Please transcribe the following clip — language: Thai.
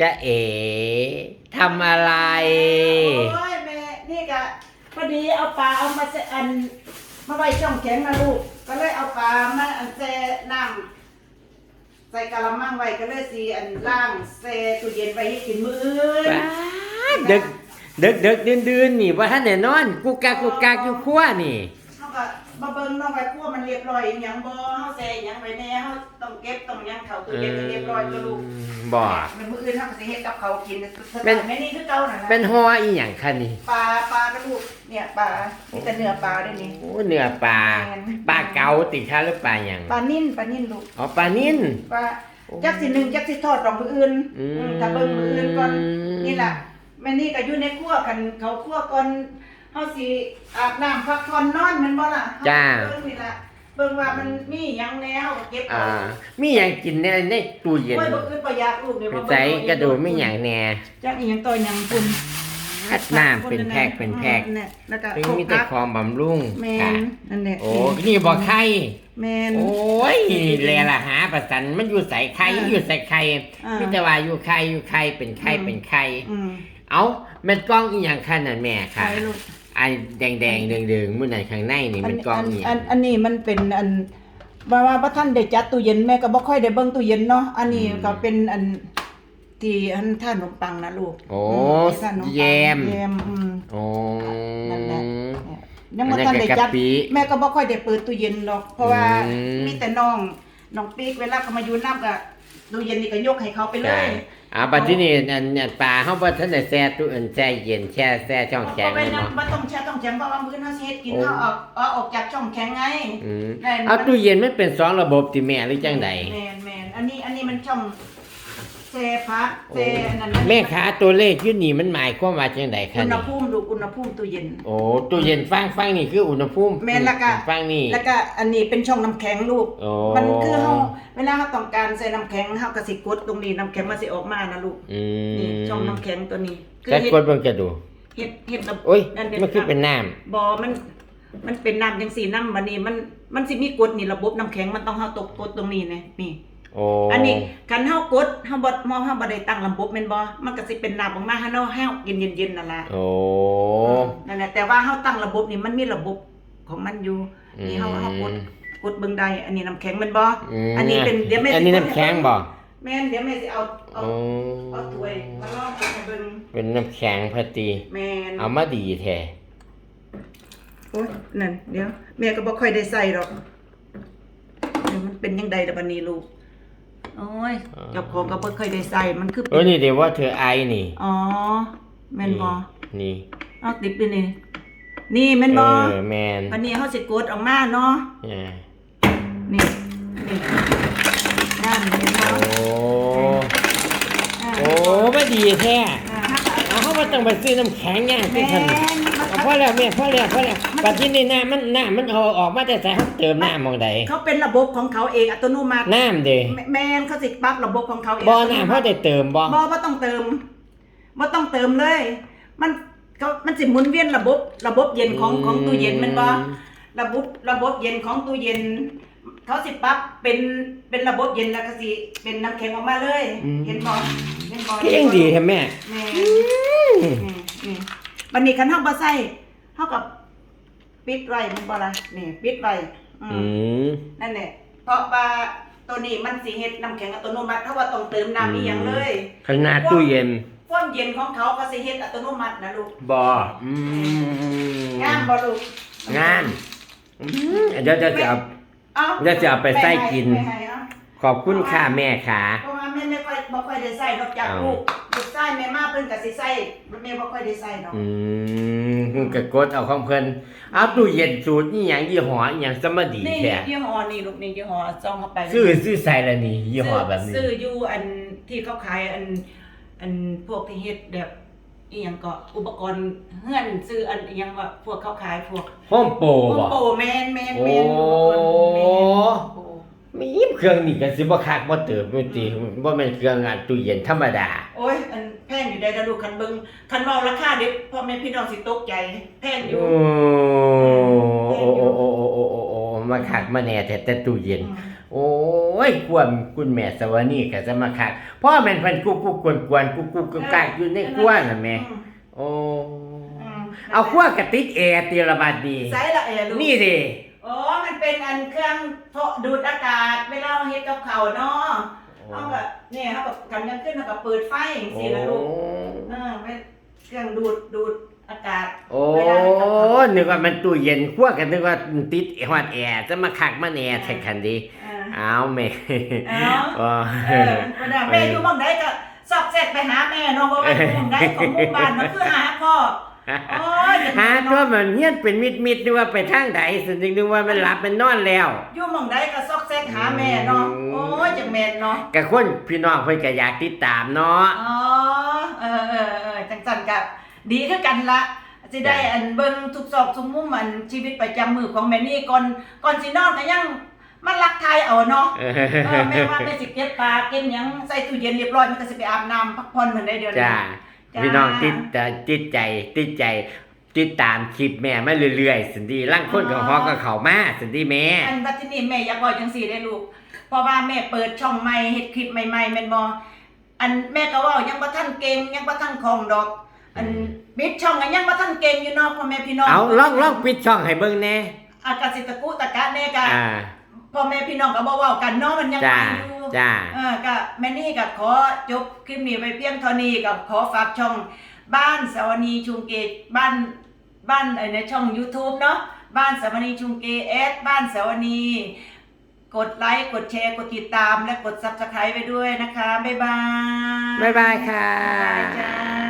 จะเอ๋ทำอะไร โอ้ยแม่นี่ก็พอดีเอาปลาเอามาใส่อันมาไว้ช่องแข็งนะลูก ก็เลยเอาปลามาอันแช่น้ำใส่กะละมังไว้ก็เลยสีอันล่างแช่ตู้เย็นไว้ให้กินมื้ออื่น ดึกดึกดึกดื่นดื่นนี่ว่าท่านแน่นอน กูกากกูกากอยู่ครัวนี่เขาก็มาเบิ่งน้องไว้คั่วมันเรียบร้อยอีหยังบ่เฮาแช่หยังไว้แน่เฮาต้องเก็บต้องหยังเข้าตู้เย็นให้เรียบร้อยก็ลูกบ่ มันมื้ออื่นเฮาก็สิเฮ็ดกับเขาวกินเป็เป็นนแม่นี่คือเก่านั่นล่ะเป็นห่ออีหยังคะนี่ปลาปลากระดูกเนี่ยปลามีแต่เนื้อปลาด้วยนี่ โอ้เนื้อปลาแม่นปลาเก๋าติค่ะหรือปลาหยังปลานิ่นปลานิ่นลูกอ๋อปลานิ่น ปลาจักสิหนึ่งจักสิทอดดอกมืออื่นอืม อืมถ้าเบิ่งมืออื่นก่อนนี่ล่ะแม่นี่ก็อยู่ในครัวกันเขาครัวก่อน เฮาสิอาบน้ำพักผ่อนนอนแม่นบ่ล่ะจ้า เบิ่งนี่ล่ะเบิ่งว่ามันมีหยังแล้วก็เก็บอ่าเอามีหยังกินในในตู้เย็นโอ้ยบ่อื่นบ่อยากลูกนี่ไปบ่เบิ่งใส่เอาเองกระดูกไม่หยังแน่ จักอีหยังต่อหยังปุ่นคัดน้ำเป็นแพ็คเป็นแพ็คเนี่ยแล้วก็ถึงครบมีแต่พักของบำรุงแมค่ะนนั่นแหละโอ้นี่บ่ไข่ แมนโอ้ยแลละหาประสันมันอยู่ใส่ไข่อ่าอยู่ใส่ไข่อ่ามีแต่ว่าอยู่ไข่อยู่ไข่เป็นไข่อืมเป็นไข่อืมเอ้าแม่นกล้องอีหยังคันน่ะแม่ค่ะใช่ลูก อันแดงแดงๆเดืองเดืองๆมื้อไหนข้างในนี่มันกล้องอีหยัอังนอันนี้มันเป็นอันว่าว่าบ่ท่านได้จัดตู้เย็นแม่ก็บ่ค่อยได้เบิ่งตู้เย็นเนาะอันนี้อืมก็เป็นอันที่อันท่านขนมปังนะลูกโอ้มที่ท่านขนมปังแยมแยมอืมโอ้นั่นแหละอัยังบ่นนั้นทันได้ก็จัดกะปิแม่ก็บ่ค่อยได้เปิดตู้เย็นหรอกเพราะว่าอืมมีแต่น้อง น้องปีกเวลาเขามาอยู่น้ำก็ตู้เย็นนี่ก็ยกให้เขาไปเลใช่ยอ่าบัดที่นี่อันอันปลาเฮาบ่ทันได้แช่ตู้อื่นแช่เย็นแช่แช่ช่องแข็งบ่ไปเลยนั่นเนาะ บ่ต้องแช่ต้องแข็งเพราะว่ามื้อเฮาสิเฮ็ดกินโอ้ เฮาออกเอาออกจากช่องแข็งไง อืมได้เอาตู้เย็นมันเป็นสองระบบติแม่หรือจังใดแม่นแม่นอันนี้อันนี้มันช่อง แช่พักแช่อันนั้นแม่ค้าตัวเลขอยู่นี่มันหมายความว่าจังใดคะอุณหนี่ภูมิดูอุณหภูมิตู้เย็น โอ้ตู้เย็นฟังฟังนี่คืออุณหภูมิแม่นและกะฟังนี่ แล้วก็อันนี้เป็นช่องน้ำแข็งลูก โอ้ มันคือเฮาเวลาเฮาต้องการใส่น้ำแข็งเฮาก็สิกดตรงนี้น้ำแข็งมันสิออกมานะลูก อืมนี่ช่องน้ำแข็งตัวนี้คือแต่เฮ็ดกดเบิ่งจะดู เฮ็ดเฮ็ดระบบโอ้ยนั่นเป็นมันคือเป็นน้ำ บ่มัน มันเป็นน้ำจังซี่น้ำบัดนี้มันมันสิมีกดนี่ระบบน้ำแข็งมันต้องเฮาตกกดตรงนี้นะนี่ โอ้อันนี้คันเฮากดเฮาบ่มองเฮาบ่ได้ตั้งระบบแม่นบ่มันก็สิเป็นน้ำออกมาให้เฮาเฮากินเย็นๆนั่นล่ะโอ้นั่นแหละแต่ว่าเฮาตั้งระบบนี่มันมีระบบของมันอยู่นี่เฮาเฮากดกดเบิ่งได้อันนี้น้ำแข็งแมันบ่มอันนี้เป็นเดี๋ยวแม่อันนี้น้ำแข็งบ่แม่นเดี๋ยวแม่สิเอาเอาโอ้เอาถ้วยมาลองกดให้เบิ่งเป็นน้ำแข็งพอดีแม่นเอามาดีแท้โอ้ยนั่นเดี๋ยวแม่ก็บ่ค่อยได้ใส่หรอกเดี๋ยวมันเป็นจังไดล่ะบัดนี้ลูก โอ้ยเจ้าของก็บ่ค่อยได้ใส่มันคือเออนี่เดี๋ยวว่าเธอไอนี่อ๋อแม่นบ่นี่เอาติดไปนี่นี่แม่นบ่เออแมนอันนี้เขาสิกดออกมาเนาะเนี่ยนี่นี่นั่นเห็นบ่โอ้อ่าโอ้ไม่ดีแท้อ่าเอาเขามาต้องไปซื้อน้ำแข็งย่างแม่ที่นทันเอา พอแล้วแม่พอแล้วพอแล้วปัจจุบันน้ำมันน้ำมันเอาออกมาแต่ใส่เขาเติมน้ำมองใดเขาเป็นระบบของเขาเองอัตโนมัติน้ำเด้แมแมนเขาสิปรับระบบของเขาเองบ่อน้ำเขาได้เติมบ่บ่บ่ต้องเติมบ่ต้องเติมเลย มันเขามันสิหมุนเวียนระบบระบบเย็นของของตู้เย็นแมันบ่ระบบระบบเย็นของตู้เย็นเขาสิปรับเป็นเป็นระบบเย็นแล้วก็สิเป็นน้ำแข็งออกมาเลย เห็นบ่เห็นบ่ก็ยังดีแท้แม่แม่อืมนี่นี่ บันนี้คันเฮาบ่ใส่เฮากับปิดไว้แมันบ่ล่ะนี่ปิดไว้อือืมมนั่นแหละเพราะว่าตัวนี้มันสิเฮ็ดน้ำแข็งอัตโนมัติถ้าว่าต้องเติมน้ำอีหยังเลย ขนาดตู้เย็นความเย็นของเขาก็สิเฮ็ดอัตโนมัตินะลูกบ่อืมงามบ่ลูกงามอืมเดี๋ยวเดี๋ยวจะเอา เอ้าเดี๋ยวจะเอาไปใส่กิน ไปให้เอาขอบคุณค่ะแม่ขาเพราะว่าแม่ไม่ค่อย บ่ค่อยได้ใส่นอกจากเอาลูกลูกใส่แม่มาเพิ่นก็สิใส่แม่บ่ค่อยได้ใส่ดอกอืมก็กดเอาของเพิ่นเอาตู้เย็นสูตรนี่หยังยี่ห้ออหยังสมดีนี่แท้ยี่ห้อนี่ลูกนี่ยี่ห้อซองเข้าไปซื้อซื้อใส่ละนี่ยี่ห้อแบบนี้ซื้ออยู่อันที่เขาขายอันอันพวกที่เฮ็ดแบบอีหยังก็อุปกรณ์เฮือนซื้ออันอีหยังว่าพวกเขาขายพวกห้องโปรโอ้บ่โหแม่นแม่นโอ้แม่นอุปกรณ์แม่นโอ้ มีเครื่องนี่ก็สิบ่คักบ่เติบอยู่ติบ่แม่นเครื่องงานตู้เย็นธรรมดา โอ้ยอันแพงอยู่ได้กระดูกคันเบิงคันเมาราคาเด็กพ่อแม่พี่น้องสิตกใจแพงอยู่ โอ้โอ้โอ้โอ้โอ้โอ้มาคักมาแน่แต่แต่ตู้เย็น โอ้ยความคุณแม่สวานี่ก็จะมาคักพ่อแม่นเพิ่นกุ๊กกุ๊กวนกวนกุ๊กกุ๊กกุ๊กกักอยู่ในครัวน่ะแม่โอ้เอาครัวกระติกแอร์ติระบาดดีใส่ละแอร์ลูกนี่ดิ เป็นอันเครื่องโทดูดอากาศเวลาเราเฮ็ดกับข้าวเนาะเฮาก็เนี่ยเฮาก็กันยังขึ้นเฮาก็เปิดไฟจังซี่ล่ะลูกเออเป็นเครื่องดูดดูดอากาศโอ้เวลาเฮ็ดกับข้าวนึกว่ามันตู้เย็นครัวกันนึกว่าติดฮอดแอร์จะมาคักมาแหน่แท้คันดีอ่าเอาแม่เอาอ๋อ เออบ่ได้แม่อยู่หม่องใดก็ซอกแซกไปหาแม่เนาะบ่ว่าอยู่หม่องใดของหมู่บ้านมันคือหาพ่อ โอ้ยหาตัวมันเฮียนเป็นมิดมิดๆนึกว่าไปทางใดสิจริงนึกว่ามันหลับมันนอนแล้วอยู่หม่องใดก็ซอกแซกหาแม่เนาะโอ้ยจังแม่นเนาะกะคนพี่น้องเพิ่นก็อยากติดตามเนาะอ๋อเออเออเออจังจันกับดีคือกันละจะได้อันเบิ่งทุกซอกทุกมุมอันชีวิตประจำมือของแม่นี่ก่อนก่อนสินอนก็ยังมันรักทายเอาเนาะเอเออแม่ว่าแม่สิเก็บปลาเก็บหยังใส่ตู้เย็นเรียบร้อยมันก็สิไปอาบน้ำพักผ่อนเหมือนได้เดือน จ้าจ้า พี่น้องติดแต่ติดใจติดใจติดตามคลิปแม่มาเรื่อยๆสินดีร่างคนของฮอกก็เข้ามาสินดีแม่ อันวัดที่นี่แม่อยากบอกจังสี่ได้ลูก เพราะว่าแม่เปิดช่องใหม่เฮ็ดคลิปใหม่ๆแม่นบ่อันแม่ก็เว่ายังบ่ทันเก่งยังบ่ทันคล่องดอก อันปิดช่องก็ยังบ่ทันเก่งอยู่เนาะพ่อแม่พี่น้องเอาลองลองปิดช่องให้เบิ่งแน่อากาศิตะกุตะกะแน่กะอ่า พ่อแม่พี่น้องก็บ่เว้ากันเนาะมันยังจ้าไปอยู่จ้า เออก็แม่นี่ก็ขอจบคลิปนี้ไว้เพียงเท่านี้ก็ขอฝากช่องบ้านสวนีชุงเกตบ้านบ้านเอ่อในช่อง YouTube เนาะบ้านสวนีชุงเกตแอดบ้านสวนี กดไลค์กดแชร์กดติดตามและกด Subscribe ไปด้วยนะคะ บ๊ายบายบ๊ายบายค่ะ บ๊ายบายจ้า